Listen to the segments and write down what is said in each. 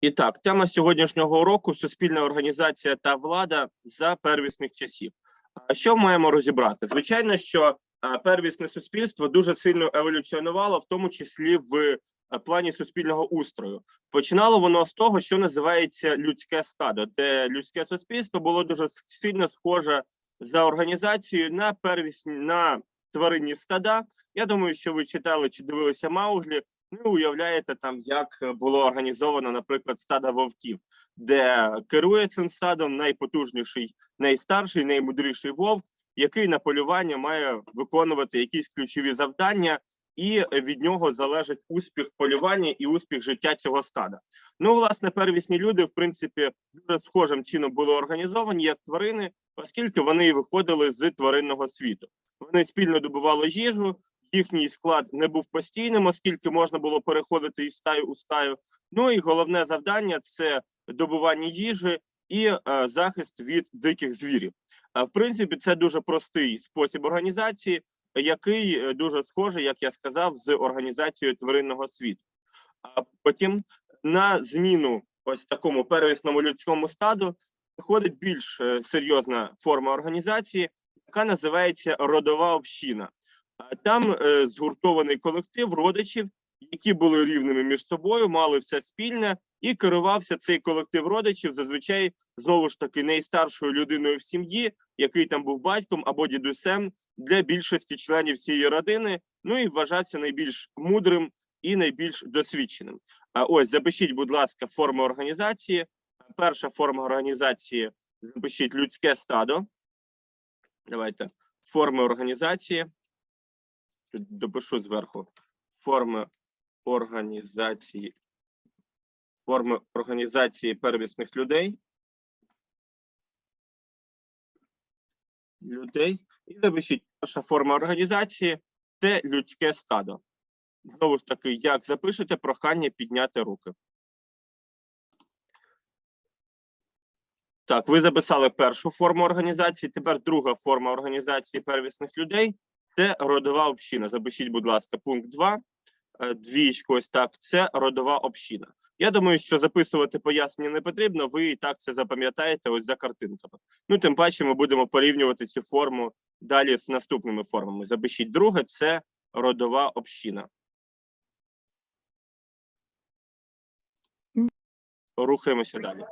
І так, тема сьогоднішнього уроку суспільна організація та влада за первісних часів. Що маємо розібрати? Звичайно, що первісне суспільство дуже сильно еволюціонувало, в тому числі в плані суспільного устрою. Починало воно з того, що називається людське стадо, де людське суспільство було дуже сильно схоже за організацією на первісні на тваринні стада. Я думаю, що ви читали чи дивилися Мауглі. Ну, уявляєте там, як е, було організовано, наприклад, стадо вовків, де керує цим стадом найпотужніший, найстарший, наймудріший вовк, який на полювання має виконувати якісь ключові завдання, і від нього залежить успіх полювання і успіх життя цього стада. Ну, власне, первісні люди, в принципі, дуже схожим чином були організовані як тварини, оскільки вони виходили з тваринного світу. Вони спільно добували їжу, їхній склад не був постійним, оскільки можна було переходити із стаю у стаю. Ну і головне завдання це добування їжі і е, захист від диких звірів. А в принципі, це дуже простий спосіб організації, який е, дуже схожий, як я сказав, з організацією тваринного світу. А потім на зміну ось такому первісному людському стаду виходить більш е, серйозна форма організації, яка називається родова община. А Там е, згуртований колектив родичів, які були рівними між собою, мали все спільне, і керувався цей колектив родичів зазвичай знову ж таки найстаршою людиною в сім'ї, який там був батьком або дідусем для більшості членів цієї родини. Ну і вважався найбільш мудрим і найбільш досвідченим. А ось запишіть, будь ласка, форми організації. Перша форма організації запишіть людське стадо. Давайте форми організації. Допишу зверху форми організації, форми організації первісних людей. Людей. І запишіть перша форма організації це людське стадо. Знову ж таки, як запишете, прохання підняти руки. Так, ви записали першу форму організації. Тепер друга форма організації первісних людей це родова община. Запишіть, будь ласка, пункт 2. е, Двічку, ось так. Це родова община. Я думаю, що записувати пояснення не потрібно. Ви і так це запам'ятаєте ось за картинками. Ну, тим паче, ми будемо порівнювати цю форму далі з наступними формами. Запишіть друге, це родова община. Рухаємося далі.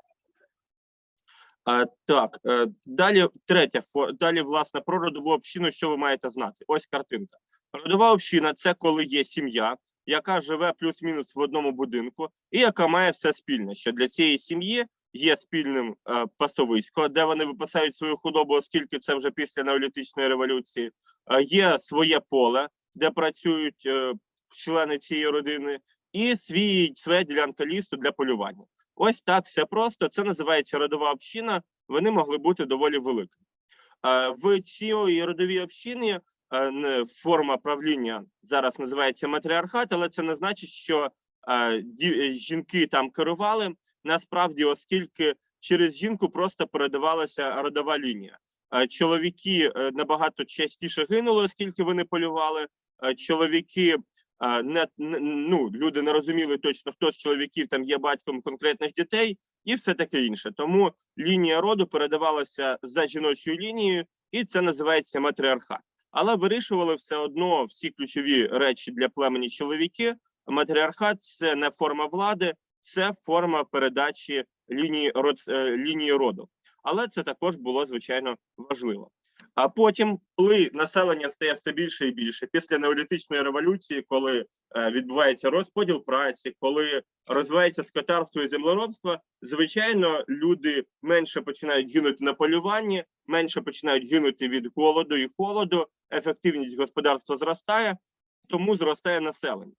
Так, е, далі третя далі, власне, про родову общину, що ви маєте знати? Ось картинка. Родова община це коли є сім'я, яка живе плюс-мінус в одному будинку, і яка має все спільне. Що для цієї сім'ї є спільним е, пасовисько, де вони випасають свою худобу, оскільки це вже після неолітичної революції. Е, є своє поле, де працюють члени цієї родини, і свій своя ділянка лісу для полювання. Ось так все просто. Це називається родова община. Вони могли бути доволі великими. В цій родовій общині форма правління зараз називається матріархат, але це не значить, що жінки там керували. Насправді, оскільки через жінку просто передавалася родова лінія. Чоловіки е, набагато частіше гинули, оскільки вони полювали. Чоловіки не, ну люди не розуміли точно, хто з чоловіків там є батьком конкретних дітей, і все таке інше. Тому лінія роду передавалася за жіночою лінією, і це називається матріархат. Але вирішували все одно всі ключові речі для племені чоловіки. Матріархат це не форма влади, це форма передачі лінії род, е, лінії роду. Але це також було звичайно важливо. А потім, коли населення стає все більше і більше, після неолітичної революції, коли е, відбувається розподіл праці, коли розвивається скотарство і землеробство, звичайно, люди менше починають гинути на полюванні, менше починають гинути від голоду і холоду. Ефективність господарства зростає, тому зростає населення.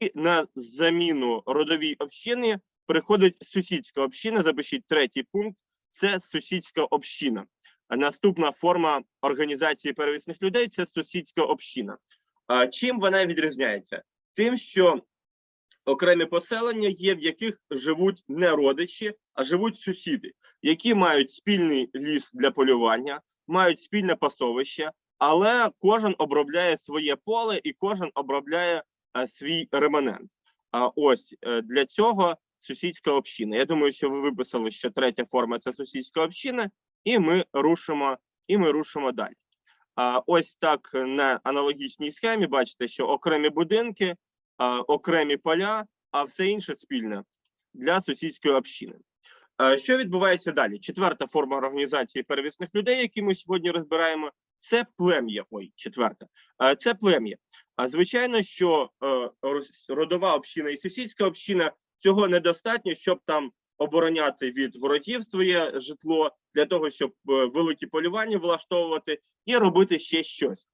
І на заміну родовій общині приходить сусідська община. Запишіть третій пункт: це сусідська община. Наступна форма організації первісних людей це сусідська община. Чим вона відрізняється? Тим, що окремі поселення є, в яких живуть не родичі, а живуть сусіди, які мають спільний ліс для полювання, мають спільне пасовище, але кожен обробляє своє поле і кожен обробляє е, свій реманент. А ось е, для цього сусідська община. Я думаю, що ви виписали, що третя форма це сусідська община, і ми рушимо, і ми рушимо далі. А, ось так на аналогічній схемі бачите, що окремі будинки, окремі поля, а все інше спільне для сусідської общини. Що відбувається далі? Четверта форма організації первісних людей, які ми сьогодні розбираємо, це плем'я. Ой, четверта. Це плем'я. А звичайно, що е, родова община і сусідська община цього недостатньо, щоб там обороняти від ворогів своє житло для того, щоб е, великі полювання влаштовувати і робити ще щось.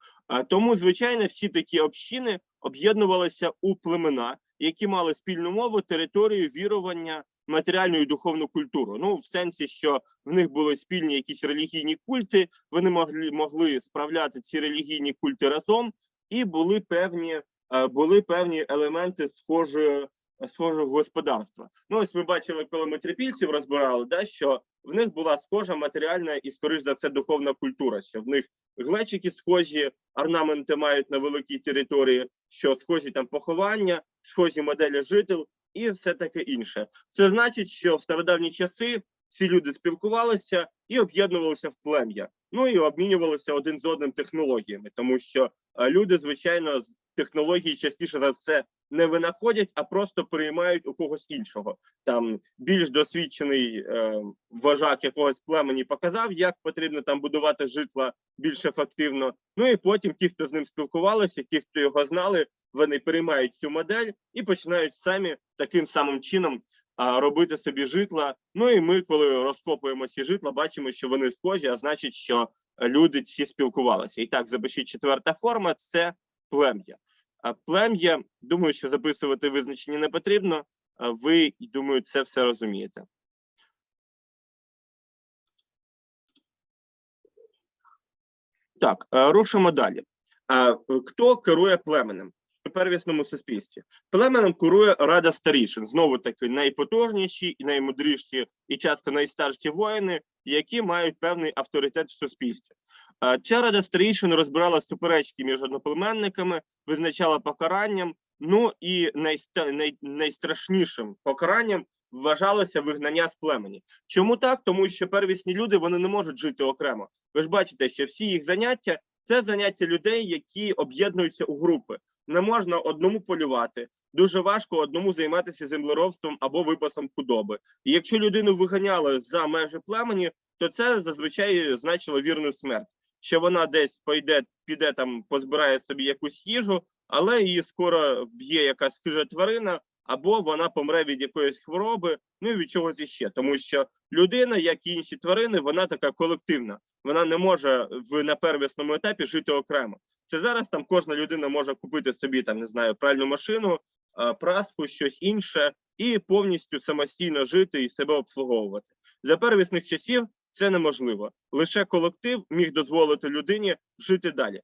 Тому, звичайно, всі такі общини об'єднувалися у племена, які мали спільну мову, територію, вірування, матеріальну і духовну культуру. Ну, в сенсі, що в них були спільні якісь релігійні культи, вони могли могли справляти ці релігійні культи разом, і були певні, е, були певні елементи схожої. Схожого господарства. Ну, ось ми бачили, коли ми трипільців розбирали, да, що в них була схожа матеріальна і, скоріш за все, духовна культура. Що в них глечики схожі, орнаменти мають на великій території, що схожі там поховання, схожі моделі жител і все таке інше. Це значить, що в стародавні часи ці люди спілкувалися і об'єднувалися в плем'я. Ну і обмінювалися один з одним технологіями, тому що е, люди, звичайно, технології частіше за все не винаходять, а просто переймають у когось іншого. Там більш досвідчений е, вожак якогось племені показав, як потрібно там будувати житла більш ефективно. Ну і потім ті, хто з ним спілкувалися, ті, хто його знали, вони переймають цю модель і починають самі таким самим чином а, робити собі житла. Ну і ми, коли розкопуємо ці житла, бачимо, що вони схожі, а значить, що люди всі спілкувалися. І так, запишіть четверта форма це плем'я. Плем'я, думаю, що записувати визначення не потрібно. Ви, думаю, це все розумієте. Так, е, рушимо далі. Е, Хто керує племенем у первісному суспільстві? Племенем керує рада старішин. Знову таки найпотужніші і наймудріші, і часто найстарші воїни, які мають певний авторитет в суспільстві. Е, Ця рада старішин розбирала суперечки між одноплеменниками, визначала покаранням. Ну і найста, най, найстрашнішим покаранням вважалося вигнання з племені. Чому так? Тому що первісні люди вони не можуть жити окремо. Ви ж бачите, що всі їх заняття це заняття людей, які об'єднуються у групи. Не можна одному полювати. Дуже важко одному займатися землеробством або випасом худоби. І якщо людину виганяли за межі племені, то це зазвичай значило вірну смерть. Що вона десь пойде, піде там, позбирає собі якусь їжу, але її скоро вб'є якась хижа тварина, або вона помре від якоїсь хвороби, ну і від чогось іще. Тому що людина, як і інші тварини, вона така колективна. Вона не може в на первісному етапі жити окремо. Це зараз там кожна людина може купити собі там, не знаю, пральну машину, праску, щось інше, і повністю самостійно жити і себе обслуговувати. За первісних часів це неможливо. Лише колектив міг дозволити людині жити далі.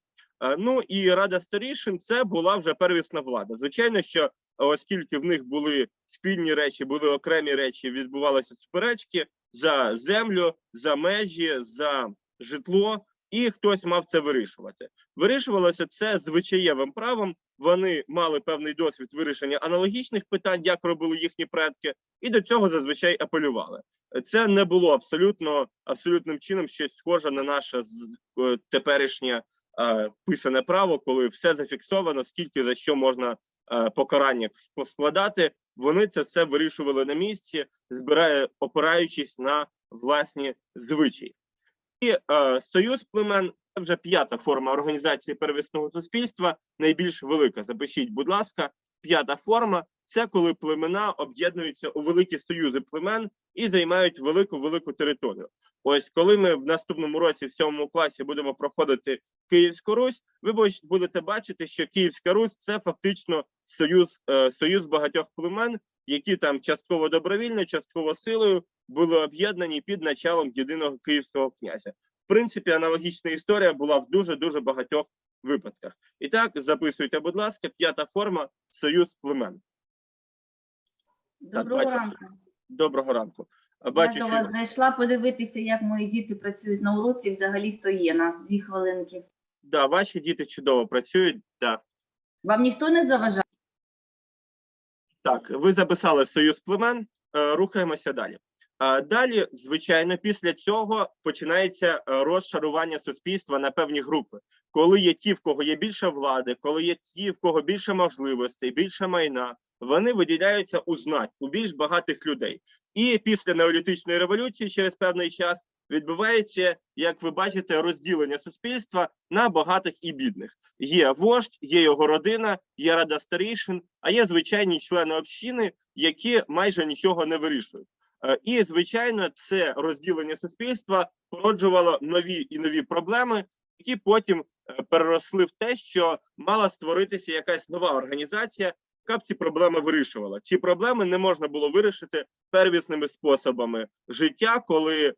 Ну і рада старішин це була вже первісна влада. Звичайно, що оскільки в них були спільні речі, були окремі речі, відбувалися суперечки за землю, за межі, за житло, і хтось мав це вирішувати. Вирішувалося це звичаєвим правом. Вони мали певний досвід вирішення аналогічних питань, як робили їхні предки, і до цього зазвичай апелювали. Це не було абсолютно абсолютним чином щось схоже на наше е, теперішнє е, писане право, коли все зафіксовано, скільки за що можна е, покарання складати. Вони це все вирішували на місці, збирає, опираючись на власні звичаї. І е, союз племен це вже п'ята форма організації первісного суспільства, найбільш велика. Запишіть, будь ласка, п'ята форма це коли племена об'єднуються у великі союзи племен і займають велику велику територію. Ось коли ми в наступному році, в сьомому класі, будемо проходити Київську Русь, ви будете бачити, що Київська Русь це фактично союз, е, союз багатьох племен, які там частково добровільно, частково силою були об'єднані під началом єдиного київського князя. В принципі, аналогічна історія була в дуже дуже багатьох випадках. І так, записуйте, будь ласка, п'ята форма союз племен. Доброго бачу. ранку. Доброго ранку. Я Бачу, до що вас зайшла подивитися, як мої діти працюють на уроці, взагалі хто є на дві хвилинки. да, ваші діти чудово працюють. Да. Вам ніхто не заважає? Так, ви записали союз племен. е, рухаємося далі. Далі, звичайно, після цього починається е, розшарування суспільства на певні групи, коли є ті, в кого є більше влади, коли є ті, в кого більше можливостей, більше майна, вони виділяються у знать у більш багатих людей. І після неолітичної революції, через певний час, відбувається, як ви бачите, розділення суспільства на багатих і бідних. Є вождь, є його родина, є рада старішин, а є звичайні члени общини, які майже нічого не вирішують. Е, І звичайно, це розділення суспільства породжувало нові і нові проблеми, які потім е, переросли в те, що мала створитися якась нова організація, яка б ці проблеми вирішувала. Ці проблеми не можна було вирішити первісними способами життя, коли е,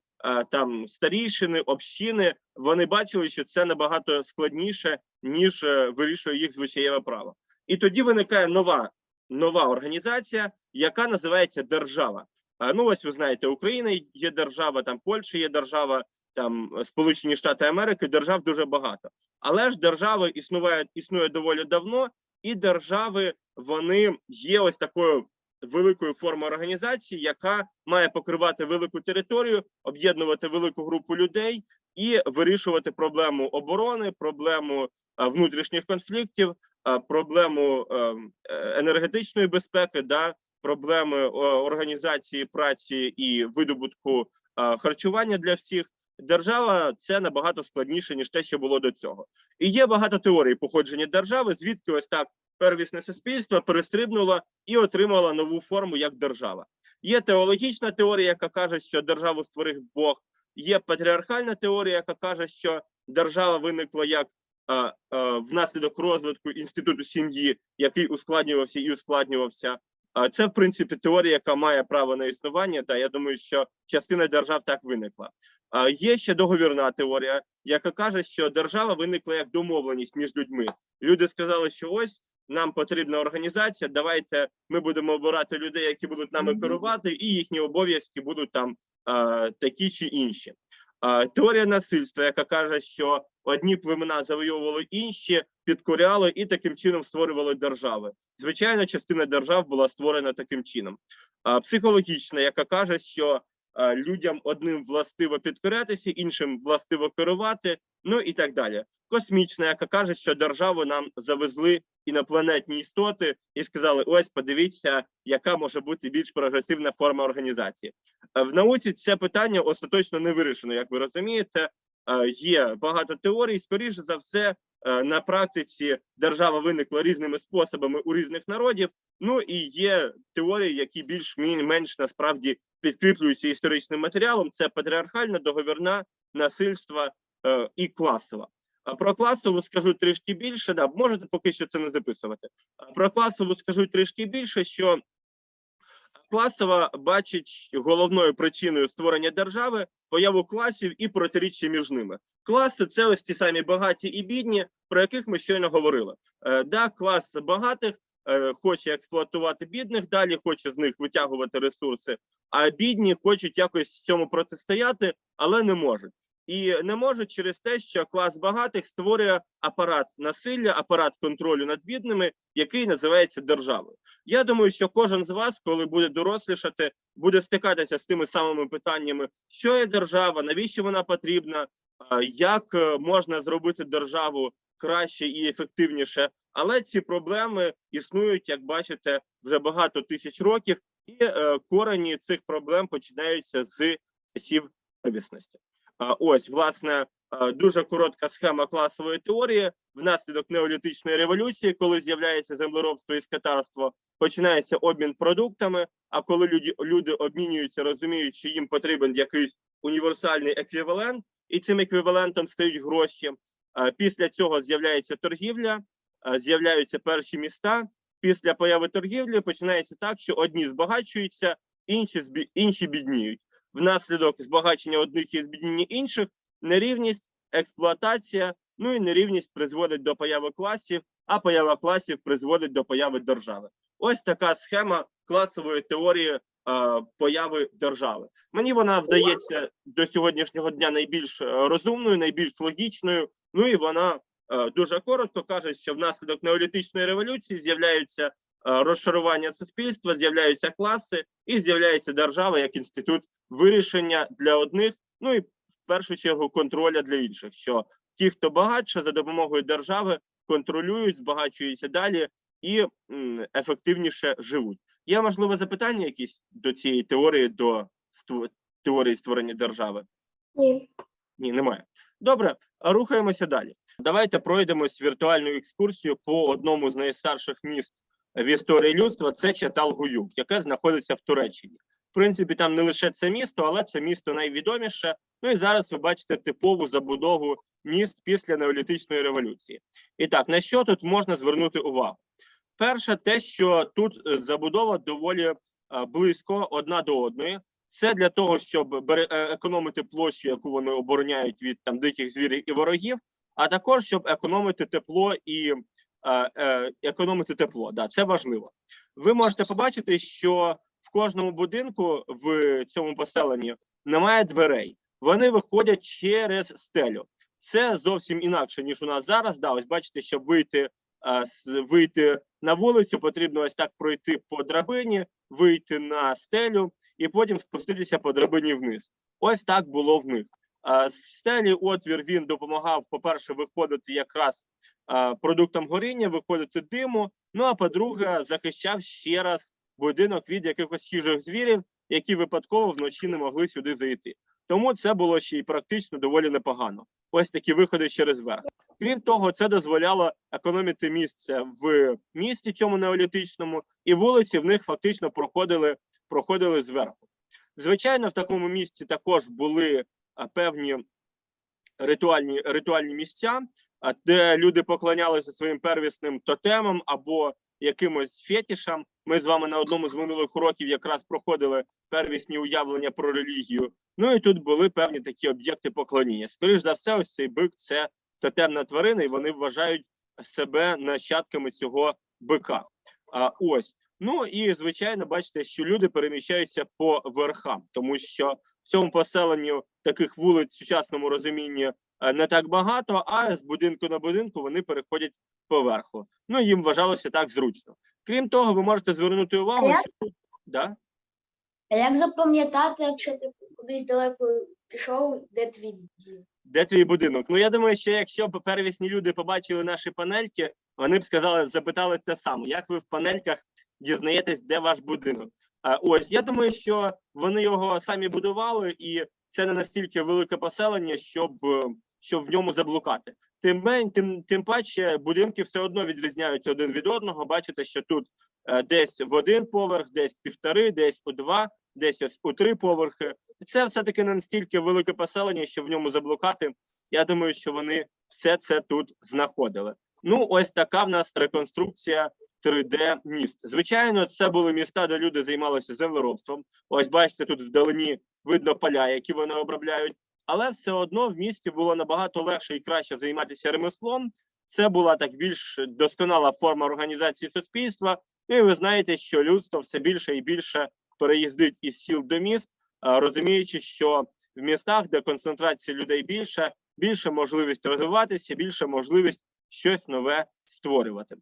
там старішини, общини вони бачили, що це набагато складніше ніж вирішує їх звичаєве право. І тоді виникає нова нова організація, яка називається держава. А, Ну, ось ви знаєте, Україна є держава, там Польща є держава, там е, Сполучені Штати Америки, держав дуже багато. Але ж держави існує, існує доволі давно, і держави вони є ось такою великою формою організації, яка має покривати велику територію, об'єднувати велику групу людей і вирішувати проблему оборони, проблему внутрішніх конфліктів, проблему ем, е, енергетичної безпеки, да, проблеми організації праці і видобутку харчування для всіх. Держава це набагато складніше ніж те, що було до цього. І є багато теорій походження держави, звідки ось так первісне суспільство перестрибнуло і отримало нову форму як держава. Є теологічна теорія, яка каже, що державу створив Бог. Є патріархальна теорія, яка каже, що держава виникла як а, а, внаслідок розвитку інституту сім'ї, який ускладнювався і ускладнювався. Це в принципі теорія, яка має право на існування. Та я думаю, що частина держав так виникла. Є ще договірна теорія, яка каже, що держава виникла як домовленість між людьми. Люди сказали, що ось нам потрібна організація. Давайте ми будемо обирати людей, які будуть нами керувати, і їхні обов'язки будуть там а, такі чи інші. А, теорія насильства, яка каже, що одні племена завойовували інші, підкоряли і таким чином створювали держави. Звичайно, частина держав була створена таким чином. А, психологічна, яка каже, що людям одним властиво підкорятися, іншим властиво керувати, ну і так далі. Космічна, яка каже, що державу нам завезли інопланетні істоти і сказали: ось подивіться, яка може бути більш прогресивна форма організації. В науці це питання остаточно не вирішено, як ви розумієте. Є багато теорій. Скоріше за все, на практиці держава виникла різними способами у різних народів. Ну і є теорії, які більш-менш насправді підкріплюються історичним матеріалом. Це патріархальна, договірна, насильство е, і класова. А Про класову скажу трішки більше. Да, можете поки що це не записувати. Про класову скажу трішки більше, що класова бачить головною причиною створення держави появу класів і протиріччя між ними. Класи це ось ті самі багаті і бідні, про яких ми щойно говорили. Е, да, клас багатих е, хоче експлуатувати бідних, далі хоче з них витягувати ресурси, а бідні хочуть якось цьому протистояти, але не можуть. І не можуть через те, що клас багатих створює апарат насилля, апарат контролю над бідними, який називається державою. Я думаю, що кожен з вас, коли буде дорослішати, буде стикатися з тими самими питаннями, що є держава, навіщо вона потрібна, як е, можна зробити державу краще і ефективніше. Але ці проблеми існують, як бачите, вже багато тисяч років, і е, корені цих проблем починаються з часів первісності. Ось, власне, дуже коротка схема класової теорії. Внаслідок неолітичної революції, коли з'являється землеробство і скотарство, починається обмін продуктами. А коли люди, люди обмінюються, розуміють, що їм потрібен якийсь універсальний еквівалент, і цим еквівалентом стають гроші. Після цього з'являється торгівля, з'являються перші міста. Після появи торгівлі починається так, що одні збагачуються, інші збі- інші бідніють. Внаслідок збагачення одних і збідніння інших нерівність, експлуатація, ну і нерівність призводить до появи класів, а поява класів призводить до появи держави. Ось така схема класової теорії е, появи держави. Мені вона вдається до сьогоднішнього дня найбільш е, розумною, найбільш логічною. Ну і вона е, дуже коротко каже, що внаслідок неолітичної революції з'являються розшарування суспільства, з'являються класи, і з'являється держава як інститут вирішення для одних, ну і в першу чергу контроля для інших. Що ті, хто багатше, за допомогою держави контролюють, збагачуються далі і ефективніше живуть. Є можливо запитання якісь до цієї теорії, до теорії створення держави? Ні. Ні, немає. Добре, рухаємося далі. Давайте пройдемось віртуальну екскурсію по одному з найстарших міст в історії людства. Це Чаталгуюк, яке знаходиться в Туреччині. В принципі, там не лише це місто, але це місто найвідоміше. Ну і зараз ви бачите типову забудову міст після неолітичної революції. І так, на що тут можна звернути увагу? Перше, те, що тут е, забудова доволі е, близько одна до одної. Це для того, щоб е, економити площу, яку вони обороняють від там диких звірів і ворогів, а також щоб економити тепло і економити тепло. Да, це важливо. Ви можете побачити, що в кожному будинку в цьому поселенні немає дверей. Вони виходять через стелю. Це зовсім інакше ніж у нас зараз. Да, ось бачите, щоб вийти, е, вийти на вулицю, потрібно ось так пройти по драбині, вийти на стелю і потім спуститися по драбині вниз. Ось так було в них. Стелі отвір він допомагав, по-перше, виходити якраз продуктам горіння, виходити диму. Ну а по-друге, захищав ще раз будинок від якихось хижих звірів, які випадково вночі не могли сюди зайти. Тому це було ще й практично доволі непогано. Ось такі виходи через верх. Крім того, це дозволяло економити місце в місті цьому неолітичному, і вулиці в них фактично проходили проходили зверху. Звичайно, в такому місці також були певні ритуальні, ритуальні місця, де люди поклонялися своїм первісним тотемам або якимось фетішам. Ми з вами на одному з минулих уроків якраз проходили первісні уявлення про релігію. Ну і тут були певні такі об'єкти поклоніння. Скоріш за все, ось цей бик це тотемна тварина, і вони вважають себе нащадками цього бика. А ось Ну і звичайно, бачите, що люди переміщаються по верхам, тому що цьому поселенню таких вулиць в сучасному розумінні е, не так багато, а з будинку на будинку вони переходять поверху. Ну їм вважалося так зручно. Крім того, ви можете звернути увагу, А що тут да? А як запам'ятати, якщо ти кудись далеко пішов, де твій дім? де твій будинок? Ну я думаю, що якщо б первісні люди побачили наші панельки, вони б сказали, запитали те саме, як ви в панельках дізнаєтесь, де ваш будинок? А ось я думаю, що вони його самі будували, і це не настільки велике поселення, щоб, е, щоб в ньому заблукати. Тим мен, тим, тим паче будинки все одно відрізняються один від одного. Бачите, що тут е, десь в один поверх, десь півтори, десь у два, десь ось у три поверхи. Це все-таки не настільки велике поселення, що в ньому заблукати. Я думаю, що вони все це тут знаходили. Ну, ось така в нас реконструкція 3D міст. Звичайно, це були міста, де люди займалися землеробством. Ось бачите, тут вдалині видно поля, які вони обробляють. Але все одно в місті було набагато легше і краще займатися ремеслом. Це була так більш досконала форма організації суспільства. І ви знаєте, що людство все більше і більше переїздить із сіл до міст, розуміючи, що в містах, де концентрація людей більше, більше можливість розвиватися, більше можливість щось нове створювати.